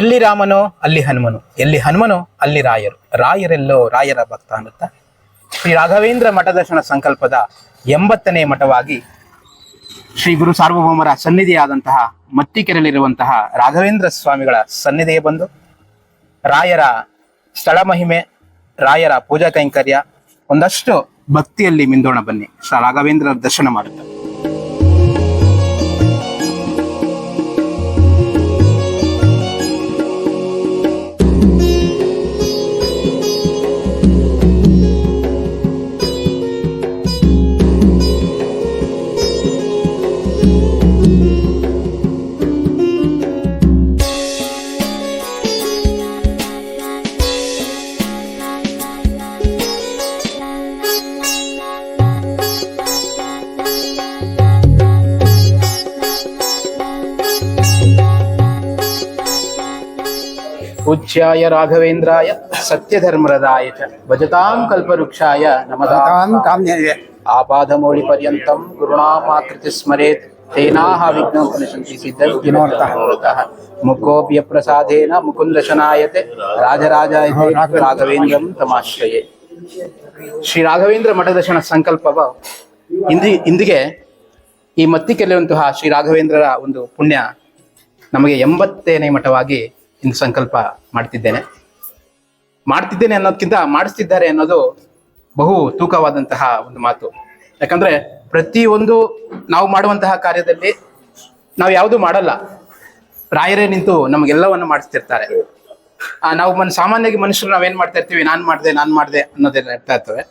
ಎಲ್ಲಿ ರಾಮನೋ, ಅಲ್ಲಿ ಹನುಮನು. ಎಲ್ಲಿ ಹನುಮನೋ, ಅಲ್ಲಿ ರಾಯರು. ರಾಯರೆಲ್ಲೋ ರಾಯರ ಭಕ್ತ ಅನ್ನುತ್ತ? ಶ್ರೀ ರಾಘವೇಂದ್ರ ಮಠದರ್ಶನ ಸಂಕಲ್ಪದ ಎಂಬತ್ತನೇ ಮಠವಾಗಿ ಶ್ರೀ ಗುರು ಸಾರ್ವಭೌಮರ ಸನ್ನಿಧಿಯಾದಂತಹ ಮತ್ತಿಕೆರಲಿರುವಂತಹ ರಾಘವೇಂದ್ರ ಸ್ವಾಮಿಗಳ ಸನ್ನಿಧಿಗೆ ಬಂದು, ರಾಯರ ಸ್ಥಳ ಮಹಿಮೆ, ರಾಯರ ಪೂಜಾ ಕೈಂಕರ್ಯ, ಒಂದಷ್ಟು ಭಕ್ತಿಯಲ್ಲಿ ಮಿಂದೋಣ ಬನ್ನಿ. ಶ್ರೀ ರಾಘವೇಂದ್ರ ದರ್ಶನ ಮಾಡುತ್ತಾ ಪೂಜ್ಯಾಯ ರಾಘವೇಂದ್ರಾಯ ಸತ್ಯಧರ್ಮರದಾಯ ಚ. ಭಜತಾಂ ಕಲ್ಪವೃಕ್ಷಾಯ ನಮದಾಂ ಕಾಮ್ಯ ಆಪಾದಮೌಳಿ ಪರ್ಯಂತಂ ಗುರುಣಾಮಾಕೃತಿ ಸ್ಮರೇತ್ ತೇನಾಹ ವಿಘ್ನಂ ಪುನಶಂತಿ ಸಿದ್ಧವಿನೋರ್ತಃ ಮುಖೋಪ್ಯ ಪ್ರಸಾದೇನ ಮುಕುಂದಶನಾಯತೆ ರಾಜರಾಜಾಯ ರಾಘವೇಂದ್ರಂ ತಮಾಶ್ರಯೇ. ಶ್ರೀ ರಾಘವೇಂದ್ರ ಮಠದರ್ಶನ ಸಂಕಲ್ಪವ ಇಂದಿ ಇಂದಿಗೆ ಈ ಮತ್ತಿಕೆರೆಯುವಂತಹ ಶ್ರೀ ರಾಘವೇಂದ್ರರ ಒಂದು ಪುಣ್ಯ ನಮಗೆ ಎಂಬತ್ತನೇ ಮಠವಾಗಿ ಇಂದು ಸಂಕಲ್ಪ ಮಾಡ್ತಿದ್ದೇನೆ. ಮಾಡ್ತಿದ್ದೇನೆ ಅನ್ನೋದಕ್ಕಿಂತ ಮಾಡಿಸ್ತಿದ್ದಾರೆ ಅನ್ನೋದು ಬಹು ತೂಕವಾದಂತಹ ಒಂದು ಮಾತು. ಯಾಕಂದ್ರೆ ಪ್ರತಿಯೊಂದು ನಾವು ಮಾಡುವಂತಹ ಕಾರ್ಯದಲ್ಲಿ ನಾವು ಯಾವುದು ಮಾಡಲ್ಲ. ರಾಯರೇ ನಿಂತು ನಮಗೆಲ್ಲವನ್ನು ಮಾಡಿಸ್ತಿರ್ತಾರೆ. ನಾವು ಮನ್, ಸಾಮಾನ್ಯವಾಗಿ ಮನುಷ್ಯರು ನಾವೇನ್ ಮಾಡ್ತಾ ಇರ್ತೀವಿ, ನಾನ್ ಮಾಡಿದೆ ನಾನ್ ಮಾಡಿದೆ ಅನ್ನೋದೆಲ್ಲ ಇರ್ತಾ ಇರ್ತವೆ.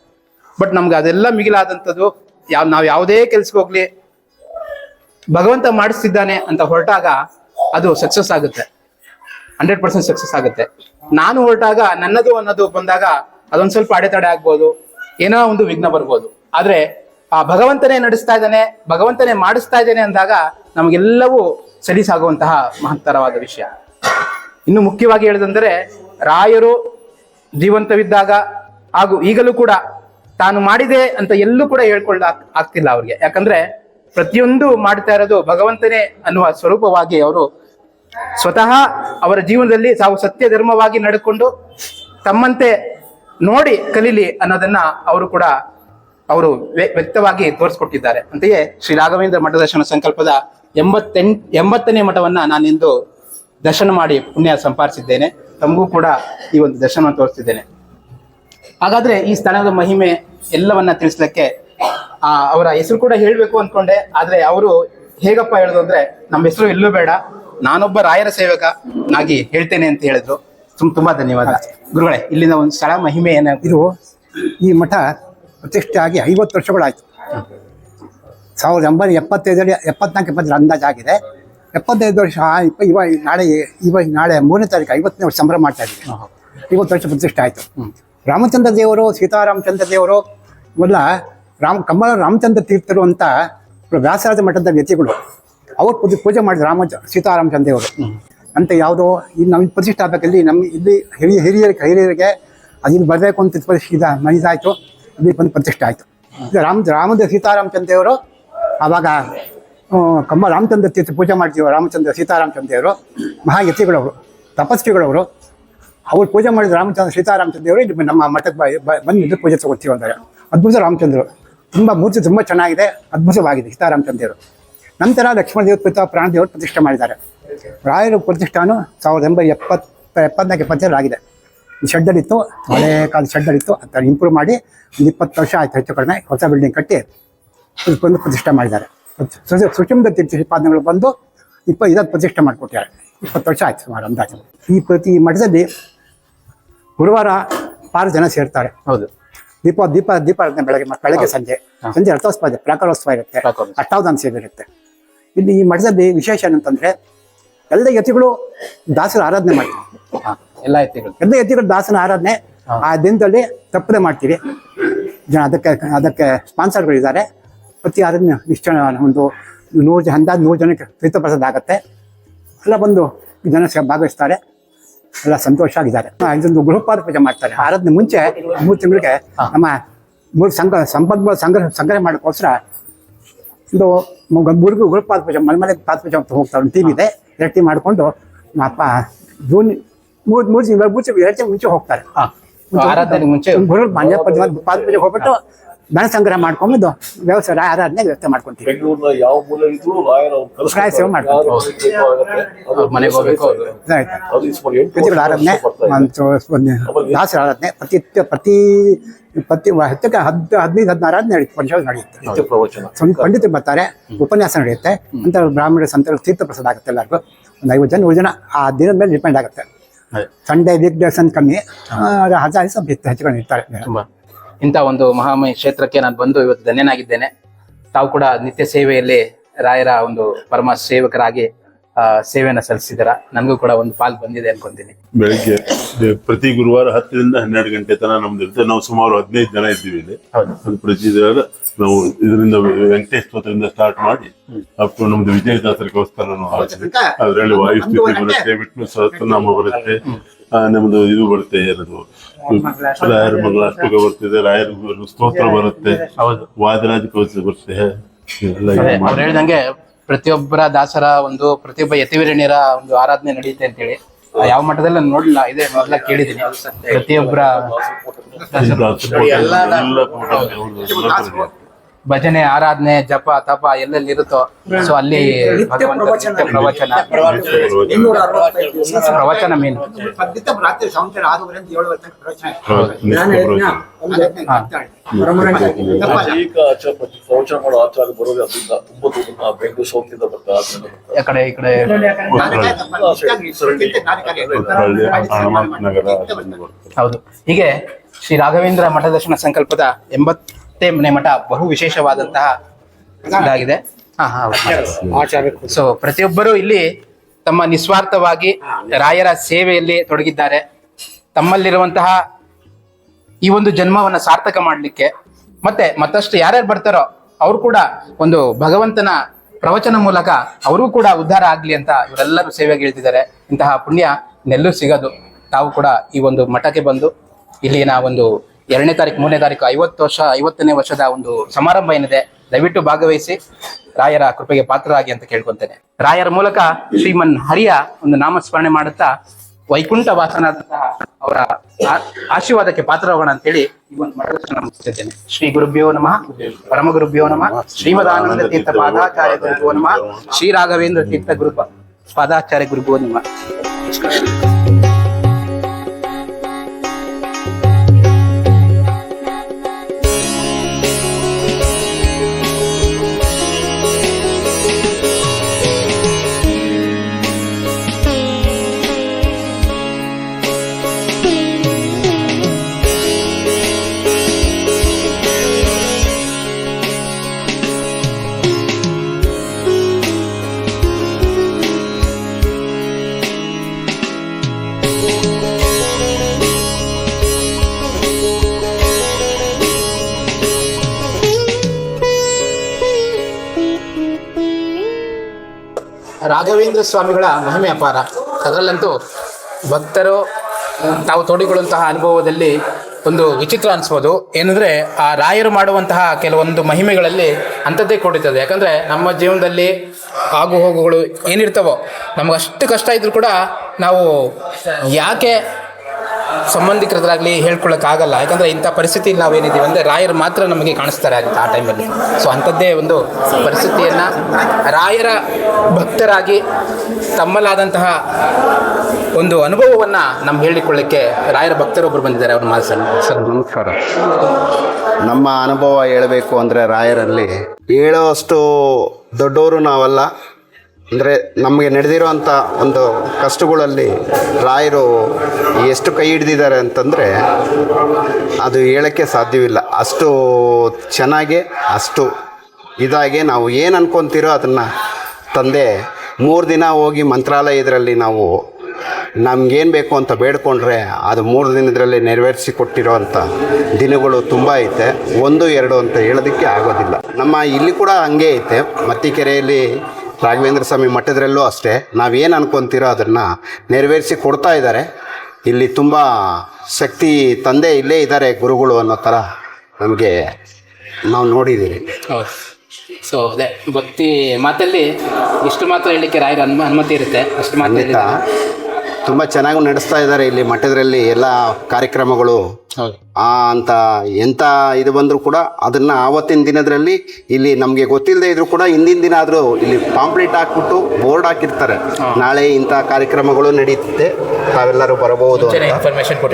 ಬಟ್ ನಮ್ಗೆ ಅದೆಲ್ಲ ಮಿಗಿಲಾದಂಥದ್ದು ಯಾವ, ನಾವು ಯಾವುದೇ ಕೆಲ್ಸಕ್ಕೆ ಹೋಗ್ಲಿ, ಭಗವಂತ ಮಾಡಿಸ್ತಿದ್ದಾನೆ ಅಂತ ಹೊರಟಾಗ ಅದು ಸಕ್ಸಸ್ ಆಗುತ್ತೆ. ಹಂಡ್ರೆಡ್ ಪರ್ಸೆಂಟ್ ಸಕ್ಸಸ್ ಆಗುತ್ತೆ. ನಾನು ಹೊರಟಾಗ ನನ್ನದು ಅನ್ನೋದು ಬಂದಾಗ ಅದೊಂದು ಸ್ವಲ್ಪ ಅಡೆತಡೆ ಆಗ್ಬೋದು, ಏನೋ ಒಂದು ವಿಘ್ನ ಬರ್ಬೋದು. ಆದ್ರೆ, ಆ ಭಗವಂತನೇ ನಡೆಸ್ತಾ ಇದ್ದಾನೆ, ಭಗವಂತನೇ ಮಾಡಿಸ್ತಾ ಇದ್ದಾನೆ ಅಂದಾಗ ನಮಗೆಲ್ಲವೂ ಸಲೀಸಾಗುವಂತಹ ಮಹತ್ತರವಾದ ವಿಷಯ. ಇನ್ನು ಮುಖ್ಯವಾಗಿ ಹೇಳದಂದ್ರೆ, ರಾಯರು ಜೀವಂತವಿದ್ದಾಗ ಹಾಗೂ ಈಗಲೂ ಕೂಡ ತಾನು ಮಾಡಿದೆ ಅಂತ ಎಲ್ಲೂ ಕೂಡ ಹೇಳ್ಕೊಳ್ಳ ಆಗ್ತಿಲ್ಲ ಅವ್ರಿಗೆ. ಯಾಕಂದ್ರೆ, ಪ್ರತಿಯೊಂದು ಮಾಡ್ತಾ ಇರೋದು ಭಗವಂತನೇ ಅನ್ನುವ ಸ್ವರೂಪವಾಗಿ ಅವರು ಸ್ವತಃ ಅವರ ಜೀವನದಲ್ಲಿ ತಾವು ಸತ್ಯ ಧರ್ಮವಾಗಿ ನಡ್ಕೊಂಡು ತಮ್ಮಂತೆ ನೋಡಿ ಕಲೀಲಿ ಅನ್ನೋದನ್ನ ಅವರು ಕೂಡ ಅವರು ವ್ಯ- ವ್ಯಕ್ತವಾಗಿ ತೋರಿಸ್ಕೊಟ್ಟಿದ್ದಾರೆ. ಅಂತೆಯೇ ಶ್ರೀ ರಾಘವೇಂದ್ರ ಮಠದರ್ಶನ ಸಂಕಲ್ಪದ ಎಂಬತ್ತೆಂಟ್ ಎಂಬತ್ತನೇ ಮಠವನ್ನ ನಾನಿಂದು ದರ್ಶನ ಮಾಡಿ ಪುಣ್ಯ ಸಂಪಾದಿಸಿದ್ದೇನೆ ತಮಗೂ ಕೂಡ ಈ ಒಂದು ದರ್ಶನ ತೋರಿಸ್ತಿದ್ದೇನೆ. ಹಾಗಾದ್ರೆ ಈ ಸ್ಥಳದ ಮಹಿಮೆ ಎಲ್ಲವನ್ನ ತಿಳಿಸ್ಲಿಕ್ಕೆ, ಆ, ಅವರ ಹೆಸರು ಕೂಡ ಹೇಳಬೇಕು ಅನ್ಕೊಂಡೆ. ಆದ್ರೆ ಅವರು ಹೇಗಪ್ಪ ಹೇಳೋದು ಅಂದ್ರೆ ನಮ್ಮ ಹೆಸರು ಎಲ್ಲೂ ಬೇಡ. ನಾನೊಬ್ಬ ರಾಯರ ಸೇವಕ ನಾಗಿ ಹೇಳ್ತೇನೆ ಅಂತ ಹೇಳಿದ್ರು. ತುಂಬ ತುಂಬಾ ಧನ್ಯವಾದ. ಗುರುಗಳೇ ಇಲ್ಲಿನ ಒಂದು ಸ್ಥಳ ಮಹಿಮೆ ಏನ? ಇದು ಈ ಮಠ ಪ್ರತಿಷ್ಠೆ ಆಗಿ ಐವತ್ತು ವರ್ಷಗಳಾಯಿತು. ಸಾವಿರದ ಒಂಬೈನೂರ ಎಪ್ಪತ್ತೈದರಲ್ಲಿ ಎಪ್ಪತ್ನಾಲ್ಕು ಎಪ್ಪತ್ತರ ಅಂದಾಜಾಗಿದೆ ಎಪ್ಪತ್ತೈದು ವರ್ಷ ಇಪ್ಪ ಇವ ನಾಳೆ ಇವ ನಾಳೆ ಮೂರನೇ ತಾರೀಕು ಐವತ್ತನೇ ವರ್ಷ ಸಂಭ್ರಮ ಮಾಡ್ತಾ ಇದ್ದೀವಿ. ಐವತ್ತು ವರ್ಷ ಪ್ರತಿಷ್ಠೆ ಆಯಿತು. ರಾಮಚಂದ್ರ ದೇವರು ಸೀತಾರಾಮಚಂದ್ರ ದೇವರು ಇವೆಲ್ಲ ರಾಮ ಕಮಲ ರಾಮಚಂದ್ರ ತೀರ್ಥರು ಅಂತ ವ್ಯಾಸರಾಜ ಮಠದ ವ್ಯಕ್ತಿಗಳು ಅವ್ರು ಪೂಜೆ ಪೂಜೆ ಮಾಡಿದ್ರು ರಾಮ ಸೀತಾರಾಮಚಂದ್ರ ದೇವರು ಅಂತ ಯಾವುದೋ ಇಲ್ಲಿ ನಮ್ಮ ಪ್ರತಿಷ್ಠೆ ಆಗಬೇಕಲ್ಲಿ ನಮ್ಮ ಇಲ್ಲಿ ಹಿರಿಯ, ಹಿರಿಯರಿಗೆ ಹಿರಿಯರಿಗೆ ಅದಿಲ್ಲಿ ಬರಬೇಕು ಅಂತ ಇದ ಮನಿದಾಯಿತು ಇಲ್ಲಿ ಬಂದು ಪ್ರತಿಷ್ಠೆ ಆಯಿತು. ರಾಮ ರಾಮದ ಸೀತಾರಾಮಚಂದ್ರ ದೇವರು ಆವಾಗ ಕಮ್ಮ ರಾಮಚಂದ್ರ ತೀರ್ಥ ಪೂಜೆ ಮಾಡ್ತೀವಿ ರಾಮಚಂದ್ರ ಸೀತಾರಾಮಚಂದ್ರ ದೇವರು ಮಹಾಯತಿಗಳವರು, ತಪಸ್ವಿಗಳವರು. ಅವ್ರು ಪೂಜೆ ಮಾಡಿದ ರಾಮಚಂದ್ರ ಸೀತಾರಾಮಚಂದ್ರ ದೇವರು ಇಲ್ಲಿ ನಮ್ಮ ಮಠಕ್ಕೆ ಬಂದು ಪೂಜೆ ತಗೋತೀವಿ ಅಂತಾರೆ ಅದ್ಭುತ ರಾಮಚಂದ್ರರು. ತುಂಬ ಮೂರ್ತಿ ತುಂಬ ಚೆನ್ನಾಗಿದೆ, ಅದ್ಭುತವಾಗಿದೆ ಸೀತಾರಾಮಚಂದ್ರ ದೇವರು ನಂತರ ಲಕ್ಷ್ಮಣ ದೇವ್ರ ಪಿತ ಪ್ರಾಣದೇವರು ಪ್ರತಿಷ್ಠೆ ಮಾಡಿದ್ದಾರೆ. ರಾಯರ ಪ್ರತಿಷ್ಠಾನ ಸಾವಿರದ ಒಂಬೈನೂರ ಎಪ್ಪತ್ತ ಎಪ್ಪತ್ನಾಲ್ಕು ಎಪ್ಪತ್ತೇಳು ಆಗಿದೆ. ಶೆಡ್ಡಲ್ಲಿತ್ತು ಹಳೆ ಕಾಲ ಶೆಡ್ಡಲ್ಲಿತ್ತು ಅದನ್ನು ಇಂಪ್ರೂವ್ ಮಾಡಿ ಒಂದು ಇಪ್ಪತ್ತು ವರ್ಷ ಆಯ್ತು ಹೆಚ್ಚು ಕಡಿಮೆ ಹೊಸ ಬಿಲ್ಡಿಂಗ್ ಕಟ್ಟಿ ಬಂದು ಪ್ರತಿಷ್ಠೆ ಮಾಡಿದ್ದಾರೆ. ಸುಚಿಂದ ಸುಷುಮ್ನ ತೀರ್ಥ ಶ್ರೀಪಾದಗಳು ಬಂದು ಇಪ್ಪ ಇದಕ್ಕೆ ಪ್ರತಿಷ್ಠೆ ಮಾಡಿಕೊಟ್ಟಿದ್ದಾರೆ. ಇಪ್ಪತ್ತು ವರ್ಷ ಆಯ್ತು ಸುಮಾರು ಅಂದಾಜು. ಈ ಪ್ರತಿ ಮಠದಲ್ಲಿ ಗುರುವಾರ ಆರು ಜನ ಸೇರ್ತಾರೆ. ಹೌದು. ದೀಪ ದೀಪ ದೀಪಾರಾಧನೆ ಬೆಳಗ್ಗೆ ಬೆಳಗ್ಗೆ ಸಂಜೆ. ಸಂಜೆ ರಥೋತ್ಸವ ಇದೆ ಪ್ರಾಕಾರೋತ್ಸವ ಇರುತ್ತೆ. ಅಷ್ಟಾವಧಾನ ಸೇವೆ ಇರುತ್ತೆ. ಇಲ್ಲಿ ಈ ಮಠದಲ್ಲಿ ವಿಶೇಷ ಏನಂತಂದ್ರೆ ಎಲ್ಲ ಯತಿಗಳು ದಾಸರ ಆರಾಧನೆ ಮಾಡ್ತೀವಿ ಎಲ್ಲ ಯತಿಗಳು. ಎಲ್ಲ ಯತಿಗಳು ದಾಸನ ಆರಾಧನೆ ಆ ದಿನದಲ್ಲಿ ತಪ್ಪದೆ ಮಾಡ್ತೀವಿ ಜನ ಅದಕ್ಕೆ ಅದಕ್ಕೆ ಸ್ಪಾನ್ಸರ್ಗಳಿದ್ದಾರೆ. ಪ್ರತಿ ಆರಾಧನೆ ಇಷ್ಟು ಒಂದು ನೂರು ಜನ ಅಂದಾಜು ನೂರು ಜನಕ್ಕೆ ತೀರ್ಥಪ್ರಸಾದ ಆಗುತ್ತೆ. ಎಲ್ಲ ಬಂದು ಜನ ಭಾಗವಹಿಸ್ತಾರೆ. ಎಲ್ಲ ಸಂತೋಷ ಆಗಿದ್ದಾರೆ. ಇದೊಂದು ಗೃಹಪಾದ ಪೂಜೆ ಮಾಡ್ತಾರೆ. ಆರಾಧನೆ ಮುಂಚೆ ಮೂರು ತಿಂಗಳಿಗೆ ನಮ್ಮ ಮೂರು ಸಂಘ ಸಂಪನ್ಮೂಲ ಸಂಗ್ರಹ ಸಂಗ್ರಹ ಮಾಡೋಕ್ಕೋಸ್ಕರ ಒಂದು ಮೂರು ಗೃಹಪಾದ ಪೂಜೆ ಮನೆ ಮನೆ ಪಾದ ಪೂಜೆ ಅಂತ ಹೋಗ್ತಾರೆ ಒಂದು ಟೀಮ್ ಇದೆ ಎರಡು ಟೀಮ್ ಮಾಡಿಕೊಂಡು ಅಪ್ಪ ಜೂನ್ ಮೂರು ಮೂರು ತಿಂಗಳು ಮೂರು ತಿಂಗಳು ಎರಡು ತಿಂಗಳು ಮುಂಚೆ ಹೋಗ್ತಾರೆ. ಮುಂಚೆ ಮನೆ ಪೂಜೆಗೆ ಹೋಗ್ಬಿಟ್ಟು ಧನ ಸಂಗ್ರಹ ಮಾಡ್ಕೊಂಡು ವ್ಯವಸಾಯ ಆರಾಧನೆ ವ್ಯವಸ್ಥೆ ಮಾಡ್ಕೊಂತೀವಿ. ಸೇವೆ ಆರಾಧನೆ ಇದೆ. ದಾಸರ ಆರಾಧನೆ ಪ್ರತಿ ಪ್ರತಿ ಪ್ರತಿ ಹತ್ತಕ್ಕೆ ಹದ್ ಹದಿನೈದು ಹದಿನಾರು ನಡೆಯುತ್ತೆ ಪಂಚಾಯತ್ ನಡೆಯುತ್ತೆ. ಪ್ರವಚನ. ಪಂಡಿತರು ಬರ್ತಾರೆ ಉಪನ್ಯಾಸ ನಡೆಯುತ್ತೆ. ಅಂತ ಬ್ರಾಹ್ಮಣ ಸಂತರು ತೀರ್ಥ ಪ್ರಸಾದ ಆಗುತ್ತೆ ಎಲ್ಲರಿಗೂ. ಒಂದು ಐವತ್ತು ಜನ ನೂರು ಜನ ಆ ದಿನದ ಮೇಲೆ ಡಿಪೆಂಡ್ ಆಗುತ್ತೆ. ಸಂಡೇ ವೀಕ್ ಡೇಸ್ ಅಂತ ಕಮ್ಮಿ. ಹಜಾರ್ ಸ್ವಲ್ಪ ಹೆಚ್ಚು ಹೆಚ್ಚುಕೊಂಡು ಇರ್ತಾರೆ ಇಂಥ ಒಂದು ಮಹಾಮಯ ಕ್ಷೇತ್ರಕ್ಕೆ ನಾನು ಬಂದು ಇವತ್ತು ಧನ್ಯನಾಗಿದ್ದೇನೆ. ತಾವು ಕೂಡ ನಿತ್ಯ ಸೇವೆಯಲ್ಲಿ ರಾಯರ ಒಂದು ಪರಮ ಸೇವಕರಾಗಿ ಸೇವೆಯನ್ನ ಸಲ್ಲಿಸಿದಾರ ನನಗೂ ಕೂಡ ಒಂದು ಪಾಲ್ ಬಂದಿದೆ ಅನ್ಕೊಂತೀನಿ. ಬೆಳಿಗ್ಗೆ ಪ್ರತಿ ಗುರುವಾರ ಹತ್ತರಿಂದ ಹನ್ನೆರಡು ಗಂಟೆ ತನಕ ನಮ್ದು ಇರುತ್ತೆ. ನಾವು ಸುಮಾರು ಹದಿನೈದು ಜನ ಇದ್ದೀವಿ ಇಲ್ಲಿ. ಹೌದು. ಅದು ಪ್ರತಿ ದಿನ ನಾವು ಇದರಿಂದ ವೆಂಕಟೇಶ್ ಸ್ತೋತ್ರದಿಂದ ಸ್ಟಾರ್ಟ್ ಮಾಡಿ ಅಪ್ ಟು ನಮ್ದು ವಿಜಯದಾಸರಿಗೋಸ್ಕರ ನಾವು ಹಾಡ್ತೀವಿ. ಅದ್ರಲ್ಲಿ ವಾಯುಸ್ಥಿತಿ ಬರುತ್ತೆ ವಿಷ್ಣು ಸಹಸ್ರನಾಮ ಬರುತ್ತೆ. ನಮ್ದು ಇದು ಬರುತ್ತೆ ಏನದು ರಾಯರ ಮಂಗಳಾಷ್ಟಕ ಬರ್ತಿದೆ. ರಾಯರ ಸ್ತೋತ್ರ ಬರುತ್ತೆ. ಹೌದು ವಾದರಾಜ ಕವಚ ಬರುತ್ತೆ. ಎಲ್ಲ ಪ್ರತಿಯೊಬ್ಬರ ದಾಸರ ಒಂದು ಪ್ರತಿಯೊಬ್ಬ ಯತಿವೀರಣ್ಯರ ಒಂದು ಆರಾಧನೆ ನಡೆಯುತ್ತೆ ಅಂತ ಹೇಳಿ ಯಾವ ಮಟ್ಟದಲ್ಲಿ ನಾನು ನೋಡ್ಲಿಲ್ಲ ಇದೆ ಮೊದಲ ಕೇಳಿದೀನಿ ಪ್ರತಿಯೊಬ್ಬರ ಎಲ್ಲ ಭಜನೆ ಆರಾಧನೆ ಜಪ ತಪ ಎಲ್ಲೆಲ್ಲಿ ಇರುತ್ತೋ ಸೊ ಅಲ್ಲಿ ಭಗವಂತ ನಿತ್ಯ ಪ್ರವಚನ. ಪ್ರವಚನ. ಮೀನು ಹೌದು, ಕಡೆ ಈ ಕಡೆ. ಹೀಗೆ ಶ್ರೀ ರಾಘವೇಂದ್ರ ಮಠದರ್ಶನ ಸಂಕಲ್ಪದ ಸಂಕಲ್ಪದ ಮನೆ ಮಠ ಬಹು ವಿಶೇಷವಾದಂತಹ ಇದಾಗಿದೆ. ಸೊ ಪ್ರತಿಯೊಬ್ಬರು ಇಲ್ಲಿ ತಮ್ಮ ನಿಸ್ವಾರ್ಥವಾಗಿ ರಾಯರ ಸೇವೆಯಲ್ಲಿ ತೊಡಗಿದ್ದಾರೆ. ತಮ್ಮಲ್ಲಿರುವಂತಹ ಈ ಒಂದು ಜನ್ಮವನ್ನ ಸಾರ್ಥಕ ಮಾಡಲಿಕ್ಕೆ ಮತ್ತೆ ಮತ್ತಷ್ಟು ಯಾರ್ಯಾರು ಬರ್ತಾರೋ ಅವರು ಕೂಡ ಒಂದು ಭಗವಂತನ ಪ್ರವಚನ ಮೂಲಕ ಅವರು ಕೂಡ ಉದ್ಧಾರ ಆಗ್ಲಿ ಅಂತ ಇವರೆಲ್ಲರೂ ಸೇವೆಗೆ ಇಳ್ತಿದ್ದಾರೆ ಇಂತಹ ಪುಣ್ಯ ನೆಲ್ಲೂ ಸಿಗೋದು. ತಾವು ಕೂಡ ಈ ಒಂದು ಮಠಕ್ಕೆ ಬಂದು ಇಲ್ಲಿನ ಒಂದು ಎರಡನೇ ತಾರೀಕು, ಮೂರನೇ ತಾರೀಕು, ಐವತ್ತು ವರ್ಷ, ಐವತ್ತನೇ ವರ್ಷದ ಒಂದು ಸಮಾರಂಭ ಏನಿದೆ, ದಯವಿಟ್ಟು ಭಾಗವಹಿಸಿ, ರಾಯರ ಕೃಪೆಗೆ ಪಾತ್ರರಾಗಿ ಅಂತ ಕೇಳ್ಕೊಂತೇನೆ. ರಾಯರ ಮೂಲಕ ಶ್ರೀಮನ್ ಹರಿಯ ಒಂದು ನಾಮಸ್ಮರಣೆ ಮಾಡುತ್ತಾ, ವೈಕುಂಠ ವಾಸನಾದಂತಹ ಅವರ ಆಶೀರ್ವಾದಕ್ಕೆ ಪಾತ್ರರಾಗೋಣ ಅಂತೇಳಿ ಈ ಒಂದು ಶ್ರೀ ಗುರುಭ್ಯೋ ನಮಃ, ಪರಮ ಗುರುಭ್ಯೋ ನಮಃ, ಶ್ರೀಮದಾನಂದ ತೀರ್ಥ ಪಾದಾಚಾರ್ಯ ಗುರುಭೋ ನಮಃ, ಶ್ರೀ ರಾಘವೇಂದ್ರ ತೀರ್ಥ ಗುರು, ಪಾದಾಚಾರ್ಯ ಗುರುಭೋ ನಮಃ. ರಾಘವೇಂದ್ರ ಸ್ವಾಮಿಗಳ ಮಹಿಮೆ ಅಪಾರ. ಅದರಲ್ಲಂತೂ ಭಕ್ತರು ತಾವು ತೋಡಿಕೊಳ್ಳುವಂತಹ ಅನುಭವದಲ್ಲಿ ಒಂದು ವಿಚಿತ್ರ ಅನಿಸ್ಬೋದು. ಏನಂದರೆ ಆ ರಾಯರು ಮಾಡುವಂತಹ ಕೆಲವೊಂದು ಮಹಿಮೆಗಳಲ್ಲಿ ಅಂಥದ್ದೇ ಕೊಡುತ್ತದೆ ಯಾಕಂದರೆ ನಮ್ಮ ಜೀವನದಲ್ಲಿ ಆಗು ಹೋಗುಗಳು ಏನಿರ್ತಾವೋ, ನಮಗಷ್ಟು ಕಷ್ಟ ಇದ್ರೂ ಕೂಡ ನಾವು ಯಾಕೆ ಸಂಬಂಧಿಕರಾಗಲಿ ಹೇಳ್ಕೊಳ್ಳೋಕ್ಕಾಗಲ್ಲ ಯಾಕಂದರೆ ಇಂಥ ಪರಿಸ್ಥಿತಿಯಲ್ಲಿ ನಾವೇನಿದ್ದೀವಿ ಅಂದರೆ ರಾಯರು ಮಾತ್ರ ನಮಗೆ ಕಾಣಿಸ್ತಾರೆ ಆ ಟೈಮಲ್ಲಿ. ಸೊ ಅಂಥದ್ದೇ ಒಂದು ಪರಿಸ್ಥಿತಿಯನ್ನು ರಾಯರ ಭಕ್ತರಾಗಿ ತಮ್ಮಲ್ಲಾದಂತಹ ಒಂದು ಅನುಭವವನ್ನು ನಮ್ಗೆ ಹೇಳಿಕೊಳ್ಳಿಕ್ಕೆ ರಾಯರ ಭಕ್ತರೊಬ್ಬರು ಬಂದಿದ್ದಾರೆ ಅವ್ರ ಮಾತು ಸರ್. ಸರ್, ನಮಸ್ಕಾರ. ನಮ್ಮ ಅನುಭವ ಹೇಳಬೇಕು ಅಂದರೆ ರಾಯರಲ್ಲಿ ಹೇಳೋಷ್ಟು ದೊಡ್ಡವರು ನಾವಲ್ಲ. ಅಂದರೆ ನಮಗೆ ನಡೆದಿರುವಂಥ ಒಂದು ಕಷ್ಟಗಳಲ್ಲಿ ರಾಯರು ಎಷ್ಟು ಕೈ ಹಿಡ್ದಿದ್ದಾರೆ ಅಂತಂದರೆ ಅದು ಹೇಳೋಕ್ಕೆ ಸಾಧ್ಯವಿಲ್ಲ. ಅಷ್ಟು ಚೆನ್ನಾಗಿ, ಅಷ್ಟು ಇದಾಗೆ ನಾವು ಏನು ಅನ್ಕೊತೀರೋ ಅದನ್ನು ತಂದೆ ಮೂರು ದಿನ ಹೋಗಿ ಮಂತ್ರಾಲಯದಲ್ಲಿ ನಾವು ನಮಗೇನು ಬೇಕು ಅಂತ ಬೇಡ್ಕೊಂಡ್ರೆ ಅದು ಮೂರು ದಿನದಲ್ಲಿ ನೆರವೇರಿಸಿ ಕೊಟ್ಟಿರೋವಂಥ ದಿನಗಳು ತುಂಬ ಐತೆ. ಒಂದು, ಎರಡು ಅಂತ ಹೇಳೋದಕ್ಕೆ ಆಗೋದಿಲ್ಲ. ನಮ್ಮ ಇಲ್ಲಿ ಕೂಡ ಹಂಗೆ ಐತೆ. ಮತ್ತಿಕೆರೆಯಲ್ಲಿ ರಾಘವೇಂದ್ರ ಸ್ವಾಮಿ ಮಠದ್ರಲ್ಲೂ ಅಷ್ಟೇ ನಾವೇನು ಅನ್ಕೊಂತೀರೋ ಅದನ್ನು ನೆರವೇರಿಸಿ ಕೊಡ್ತಾ ಇದ್ದಾರೆ. ಇಲ್ಲಿ ತುಂಬ ಶಕ್ತಿ ತಂದೆ ಇಲ್ಲೇ ಇದ್ದಾರೆ ಗುರುಗಳು ಅನ್ನೋ ಥರ ನಮಗೆ ನಾವು ನೋಡಿದ್ದೀವಿ ಹೌದು. ಸೊ ಅದೇ ಭಕ್ತಿ ಮಾತಲ್ಲಿ ಇಷ್ಟು ಮಾತ್ರ ಹೇಳಲಿಕ್ಕೆ ರಾಯರ ಅನುಮ ಅನುಮತಿ ಇರುತ್ತೆ. ಅಷ್ಟು ಮಾತ್ರ. ತುಂಬ ಚೆನ್ನಾಗಿ ನಡೆಸ್ತಾ ಇದ್ದಾರೆ ಇಲ್ಲಿ ಮಠದಲ್ಲಿ ಎಲ್ಲ ಕಾರ್ಯಕ್ರಮಗಳು. ಆ ಅಂತ ಎಂಥ ಇದು ಬಂದರೂ ಕೂಡ ಅದನ್ನು ಆವತ್ತಿನ ದಿನದಲ್ಲಿ ಇಲ್ಲಿ ನಮಗೆ ಗೊತ್ತಿಲ್ಲದೆ ಇದ್ರೂ ಕೂಡ ಹಿಂದಿನ ದಿನ ಆದರೂ ಇಲ್ಲಿ ಪಾಂಪ್ಲೇಟ್ ಹಾಕ್ಬಿಟ್ಟು ಬೋರ್ಡ್ ಹಾಕಿರ್ತಾರೆ. ನಾಳೆ ಇಂಥ ಕಾರ್ಯಕ್ರಮಗಳು ನಡೆಯುತ್ತೆ ತಾವೆಲ್ಲರೂ ಬರಬಹುದು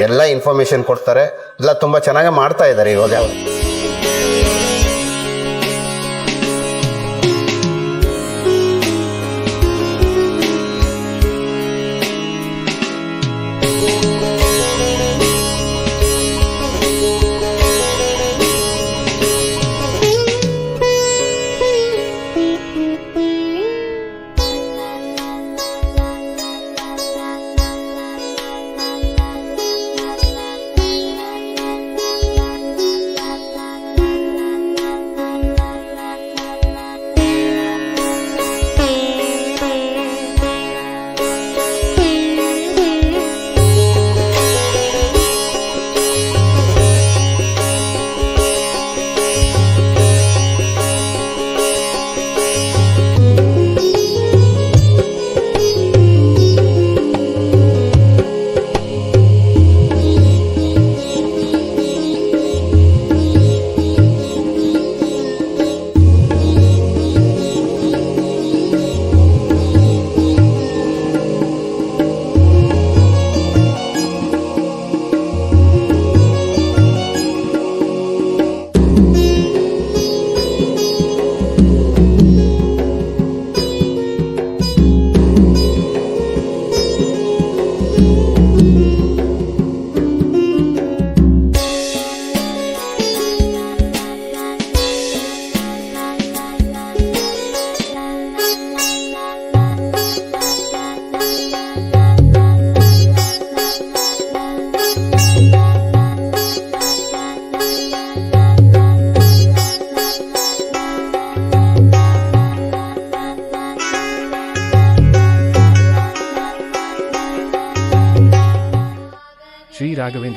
ಎಲ್ಲ ಇನ್ಫಾರ್ಮೇಶನ್ ಕೊಡ್ತಾರೆ. ಎಲ್ಲ ತುಂಬ ಚೆನ್ನಾಗಿ ಮಾಡ್ತಾ ಇದ್ದಾರೆ ಇವಾಗ.